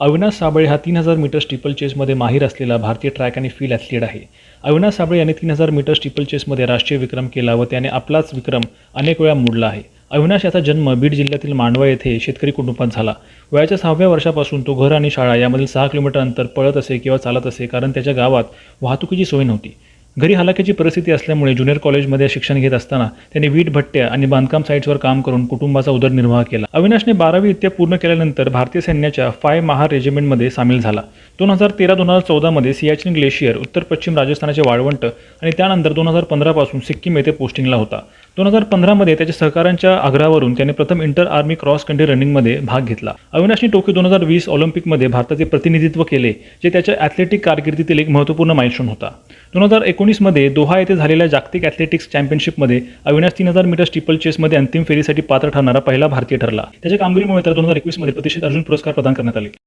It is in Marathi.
अविनाश साबळे हा तीन हजार मीटर स्टिपल चेसमध्ये माहीर असलेला भारतीय ट्रॅक आणि फील्ड ॲथलीट आहे. अविनाश साबळे याने तीन हजार मीटर स्टिपल चेसमध्ये राष्ट्रीय विक्रम केला व त्याने आपलाच विक्रम अनेक वेळा मोडला आहे. अविनाश याचा जन्म बीड जिल्ह्यातील मांडवा येथे शेतकरी कुटुंबात झाला. वयाच्या सहाव्या वर्षापासून तो घर आणि शाळा यामधील सहा किलोमीटर अंतर पळत असे किंवा चालत असे कारण त्याच्या गावात वाहतुकीची सोय नव्हती. घरी हलाखीची परिस्थिती असल्यामुळे ज्युनियर कॉलेजमध्ये शिक्षण घेत असताना त्यांनी वीट भट्ट्या आणि बांधकाम साईट्सवर काम करून कुटुंबाचा उदरनिर्वाह केला. अविनाशने बारावी इत्या पूर्ण केल्यानंतर भारतीय सैन्याच्या फाय महार रेजिमेंटमध्ये सामील झाला. दोन हजार तेरा दोन हजार चौदामध्ये सियाचिन ग्लेशियर उत्तर पश्चिम राजस्थानाचे वाळवंट आणि त्यानंतर दोन हजार पंधरापासून सिक्कीम येथे पोस्टिंगला होता. दोन हजार पंधरामध्ये त्याच्या सहकाऱ्यांच्या आग्रहावरून त्याने प्रथम इंटर आर्मी क्रॉस कंट्री रनिंगमध्ये भाग घेतला. अविनाशने टोकियो दोन हजार वीस ऑलिम्पिकमध्ये भारताचे प्रतिनिधित्व केले जे त्याच्या ॲथलेटिक कारकिर्दीतील एक महत्त्वपूर्ण माइलस्टोन होता. दोन हजार एकोणीसमध्ये दोहा येथे झालेल्या जागतिक ॲथलेटिक्स चॅम्पियनशिपमध्ये अविनाश तीन हजार मीटर स्टिपल चेसमध्ये अंतिम फेरीसाठी पात्र ठरणारा पहिला भारतीय ठरला. त्याच्या कामगिरीमुळे तर दोन हजार एकवीसमध्ये प्रतिष्ठित अर्जुन पुरस्कार प्रदान करण्यात आले.